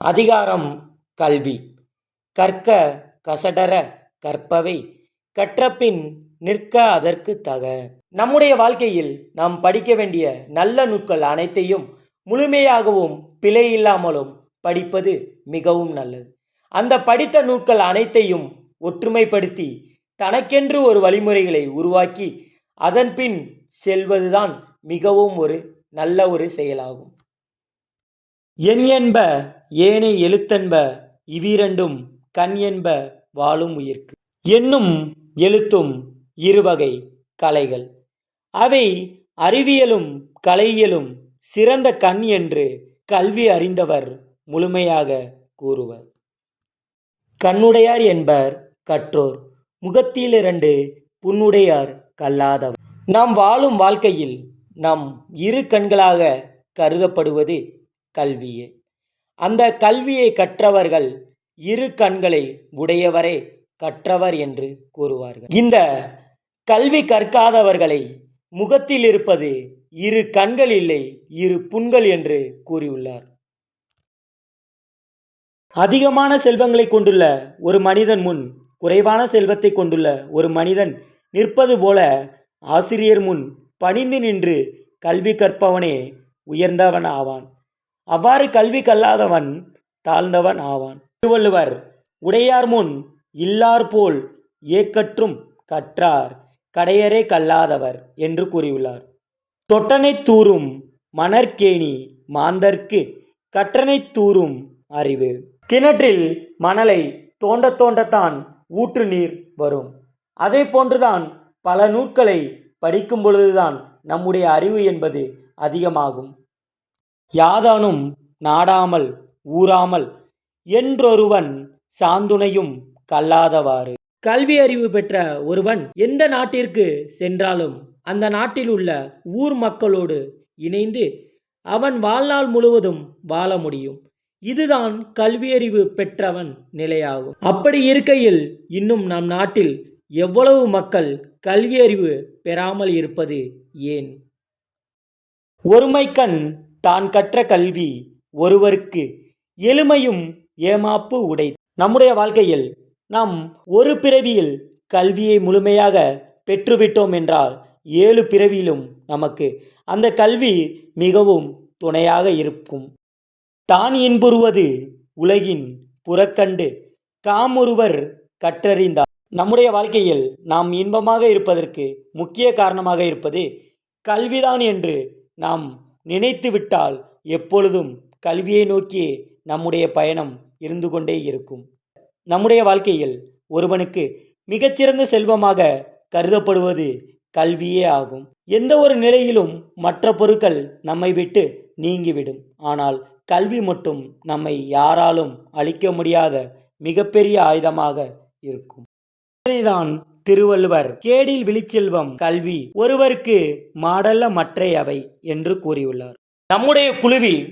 அதிகாரம் கல்வி. கற்க கசடர கற்பவை. கற்றபின் நிற்க அதற்கு தக. நம்முடைய வாழ்க்கையில் நாம் படிக்க வேண்டிய நல்ல நூல்கள் அனைத்தையும் முழுமையாகவும் பிழை இல்லாமலும் படிப்பது மிகவும் நல்லது. அந்த படித்த நூல்கள் அனைத்தையும் ஒற்றுமைப்படுத்தி தனக்கென்று ஒரு வழிமுறைகளை உருவாக்கி அதன்பின் செல்வதுதான் மிகவும் ஒரு நல்ல ஒரு செயலாகும். என் என்ப ஏனை எழுத்தென்ப இவ்விரண்டும் கண் என்ப வாழும் உயிர்க்கு. என்னும் எழுத்தும் இருவகை கலைகள். அவை அறிவியலும் கலையியலும் சிறந்த கண் என்று கல்வி அறிந்தவர் முழுமையாக கூறுவர். கண்ணுடையார் என்பர் கற்றோர் முகத்தில் இரண்டு புண்ணுடையார் கல்லாதவர். நாம் வாழும் வாழ்க்கையில் நம் இரு கண்களாக கருதப்படுவது கல்வியே. அந்த கல்வியை கற்றவர்கள் இரு கண்களை உடையவரே கற்றவர் என்று கூறுவார்கள். இந்த கல்வி கற்காதவர்களை முகத்தில் இருப்பது இரு கண்கள் இல்லை இரு புண்கள் என்று கூறியுள்ளார். அதிகமான செல்வங்களை கொண்டுள்ள ஒரு மனிதன் முன் குறைவான செல்வத்தை கொண்டுள்ள ஒரு மனிதன் நிற்பது போல ஆசிரியர் முன் பணிந்து நின்று கல்வி கற்பவனே உயர்ந்தவன் ஆவான் அவ்வாறு கல்வி கல்லாதவன் தாழ்ந்தவன் ஆவான். திருவள்ளுவர் உடையார் முன் இல்லார் போல் ஏக்கற்றும் கற்றார் கடையரே கல்லாதவர் என்று கூறியுள்ளார். தொட்டனை தூறும் மணற்கேணி மாந்தர்க்கு கற்றனை தூறும் அறிவு. கிணற்றில் மணலை தோண்ட தோண்டத்தான் ஊற்று நீர் வரும். அதே போன்றுதான் பல நூட்களை படிக்கும் பொழுதுதான் நம்முடைய அறிவு என்பது அதிகமாகும். யாதானும் நாடாமல் ஊறாமல் என்றொருவன் சாந்துணையும் கல்லாதவாறு. கல்வி அறிவு பெற்ற ஒருவன் எந்த நாட்டிற்கு சென்றாலும் அந்த நாட்டில் உள்ள ஊர் மக்களோடு இணைந்து அவன் வாழ்நாள் முழுவதும் வாழ முடியும். இதுதான் கல்வியறிவு பெற்றவன் நிலையாகும். அப்படி இருக்கையில் இன்னும் நம் நாட்டில் எவ்வளவு மக்கள் கல்வியறிவு பெறாமல் இருப்பது ஏன்? ஒருமைக்கண் தான் கற்ற கல்வி ஒருவருக்கு எளிமையும் ஏமாப்பு உடை. நம்முடைய வாழ்க்கையில் நாம் ஒரு பிறவியில் கல்வியை முழுமையாக பெற்றுவிட்டோம் என்றால் ஏழு பிறவியிலும் நமக்கு அந்த கல்வி மிகவும் துணையாக இருக்கும். தான் இன்புறுவது உலகின் புறக்கண்டு. காமொருவர் கற்றறிந்தார். நம்முடைய வாழ்க்கையில் நாம் இன்பமாக இருப்பதற்கு முக்கிய காரணமாக இருப்பது கல்விதான் என்று நாம் நினைத்துவிட்டால் எப்பொழுதும் கல்வியை நோக்கியே நம்முடைய பயணம் இருந்து கொண்டே இருக்கும். நம்முடைய வாழ்க்கையில் ஒருவனுக்கு மிகச்சிறந்த செல்வமாக கருதப்படுவது கல்வியே ஆகும். எந்த ஒரு நிலையிலும் மற்ற பொருட்கள் நம்மை விட்டு நீங்கிவிடும். ஆனால் கல்வி மட்டும் நம்மை யாராலும் அழிக்க முடியாத மிகப்பெரிய ஆயுதமாக இருக்கும். இதனைதான் திருவள்ளுவர். கேடில் விழிச்செல்வம் கல்வி ஒருவருக்கு மாடல்ல மற்றையவை என்று கூறியுள்ளார். நம்முடைய குழுவில்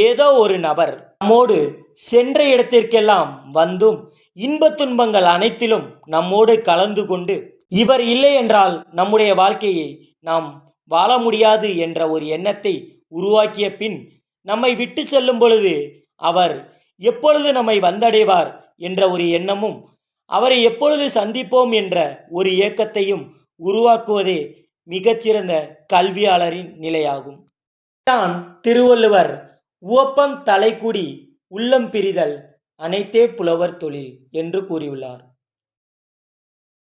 ஏதோ ஒரு நபர் நம்மோடு சென்ற இடத்திற்கெல்லாம் வந்தும் இன்பத் துன்பங்கள் அனைத்திலும் நம்மோடு கலந்து கொண்டு இவர் இல்லை என்றால் நம்முடைய வாழ்க்கையை நாம் வாழ முடியாது என்ற ஒரு எண்ணத்தை உருவாக்கிய பின் நம்மை விட்டு செல்லும் பொழுது அவர் எப்பொழுது நம்மை வந்தடைவார் என்ற ஒரு எண்ணமும் அவரை எப்பொழுது சந்திப்போம் என்ற ஒரு ஏக்கத்தையும் உருவாக்குவதே மிகச்சிறந்த கல்வியாளரின் நிலையாகும். தான் திருவள்ளுவர் உவப்பம் தலைக்குடி உள்ளம் பிரிதல் அனைத்தே புலவர் தொழில் என்று கூறியுள்ளார்.